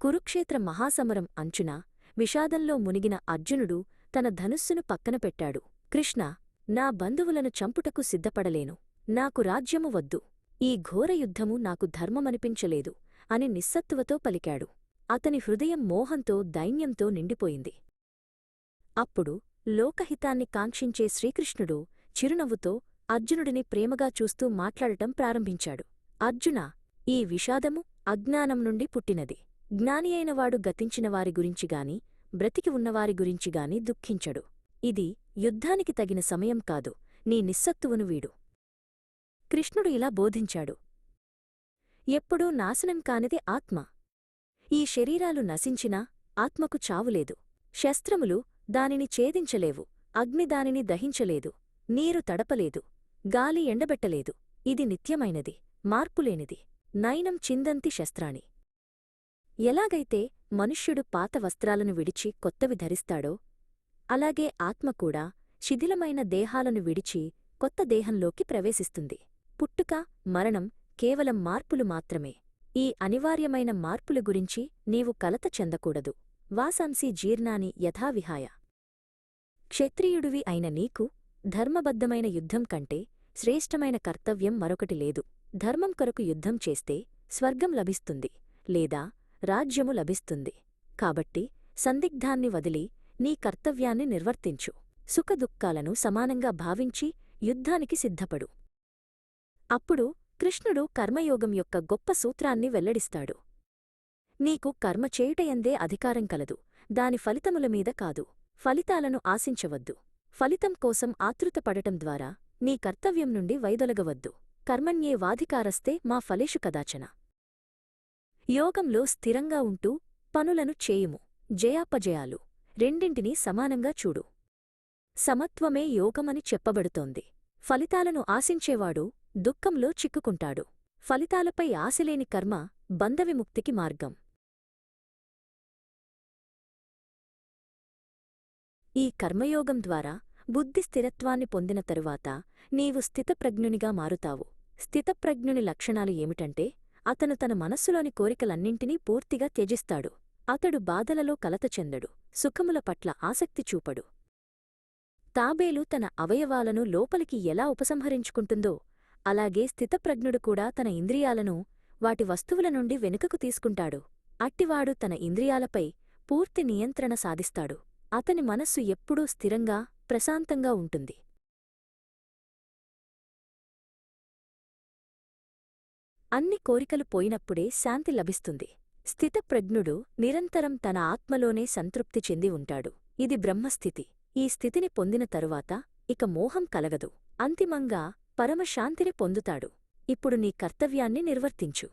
కురుక్షేత్ర మహాసమరం అంచున విషాదంలో మునిగిన అర్జునుడు తన ధనుస్సును పక్కన పెట్టాడు. కృష్ణ నా బంధువులను చంపుటకు సిద్ధపడలేను. నాకు రాజ్యము వద్దు. ఈ ఘోర యుద్ధము నాకు ధర్మమనిపించలేదు అని నిస్సత్తువతో పలికాడు. అతని హృదయం మోహంతో దైన్యంతో నిండిపోయింది. అప్పుడు లోకహితాన్ని కాంక్షించే శ్రీకృష్ణుడు చిరునవ్వుతో అర్జునుడిని ప్రేమగా చూస్తూ మాట్లాడటం ప్రారంభించాడు. అర్జునా ఈ విషాదము అజ్ఞానం నుండి పుట్టినది. జ్ఞాని అయినవాడు గతించిన వారి గురించిగాని బ్రతికి ఉన్నవారి గురించిగాని దుఃఖించడు. ఇది యుద్ధానికి తగిన సమయం కాదు. నీ నిస్సత్తువును వీడు. కృష్ణుడు ఇలా బోధించాడు. ఎప్పుడూ నాశనం కానిది ఆత్మ. ఈ శరీరాలు నశించినా ఆత్మకు చావులేదు శస్త్రములు దానిని ఛేదించలేవు. అగ్ని దానిని దహించలేదు. నీరు తడపలేదు. గాలి ఎండబెట్టలేదు. ఇది నిత్యమైనది. మార్పులేనిది. నయనం చిందంతి శస్త్రాణి. ఎలాగైతే మనుష్యుడు పాత వస్త్రాలను విడిచి కొత్తవి ధరిస్తాడో అలాగే ఆత్మ కూడా శిథిలమైన దేహాలను విడిచి కొత్త దేహంలోకి ప్రవేశిస్తుంది. పుట్టుక మరణం కేవలం మార్పులు మాత్రమే. ఈ అనివార్యమైన మార్పుల గురించి నీవు కలత చెందకూడదు. వాసాంసి జీర్ణాని యథావిహాయ. క్షత్రియుడివి అయిన నీకు ధర్మబద్ధమైన యుద్ధం కంటే శ్రేష్టమైన కర్తవ్యం మరొకటి లేదు. ధర్మం కొరకు యుద్ధం చేస్తే స్వర్గం లభిస్తుంది. లేదా రాజ్యము లభిస్తుంది. కాబట్టి సందిగ్ధాన్ని వదిలి నీ కర్తవ్యాన్ని నిర్వర్తించు. సుఖదుఃఖాలను సమానంగా భావించి యుద్ధానికి సిద్ధపడు. అప్పుడు కృష్ణుడు కర్మయోగం యొక్క గొప్ప సూత్రాన్ని వెల్లడిస్తాడు. నీకు కర్మ చేయుటయందే అధికారం కలదు. దాని ఫలితముల మీద కాదు. ఫలితాలను ఆశించవద్దు. ఫలితం కోసం ఆతృతపడటం ద్వారా నీ కర్తవ్యం నుండి వైదొలగవద్దు. కర్మణ్యే వాధికారస్తే మా ఫలేషు కదాచన. యోగంలో స్థిరంగా ఉంటూ పనులను చేయుము. జయాపజయాలు రెండింటినీ సమానంగా చూడు. సమత్వమే యోగమని చెప్పబడుతోంది. ఫలితాలను ఆశించేవాడు దుఃఖంలో చిక్కుకుంటాడు. ఫలితాలపై ఆశలేని కర్మ బంధవిముక్తికి మార్గం. ఈ కర్మయోగం ద్వారా బుద్ధి స్థిరత్వాన్ని పొందిన తరువాత నీవు స్థితప్రజ్ఞునిగా మారుతావు. స్థితప్రజ్ఞుని లక్షణాలు ఏమిటంటే అతను తన మనస్సులోని కోరికలన్నింటినీ పూర్తిగా త్యజిస్తాడు. అతడు బాధలలో కలత చెందడు. సుఖముల పట్ల ఆసక్తి చూపడు. తాబేలు తన అవయవాలను లోపలికి ఎలా ఉపసంహరించుకుంటుందో అలాగే స్థితప్రజ్ఞుడు కూడా తన ఇంద్రియాలను వాటి వస్తువుల నుండి వెనుకకు తీసుకుంటాడు. అట్టివాడు తన ఇంద్రియాలపై పూర్తి నియంత్రణ సాధిస్తాడు. అతని మనస్సు ఎప్పుడూ స్థిరంగా ప్రశాంతంగా ఉంటుంది. అన్ని కోరికలు పోయినప్పుడే శాంతి లభిస్తుంది. స్థితప్రజ్ఞుడు నిరంతరం తన ఆత్మలోనే సంతృప్తి చెంది ఉంటాడు. ఇది బ్రహ్మస్థితి. ఈ స్థితిని పొందిన తరువాత ఇక మోహం కలగదు. అంతిమంగా పరమశాంతిని పొందుతాడు. ఇప్పుడు నీ కర్తవ్యాన్ని నిర్వర్తించు.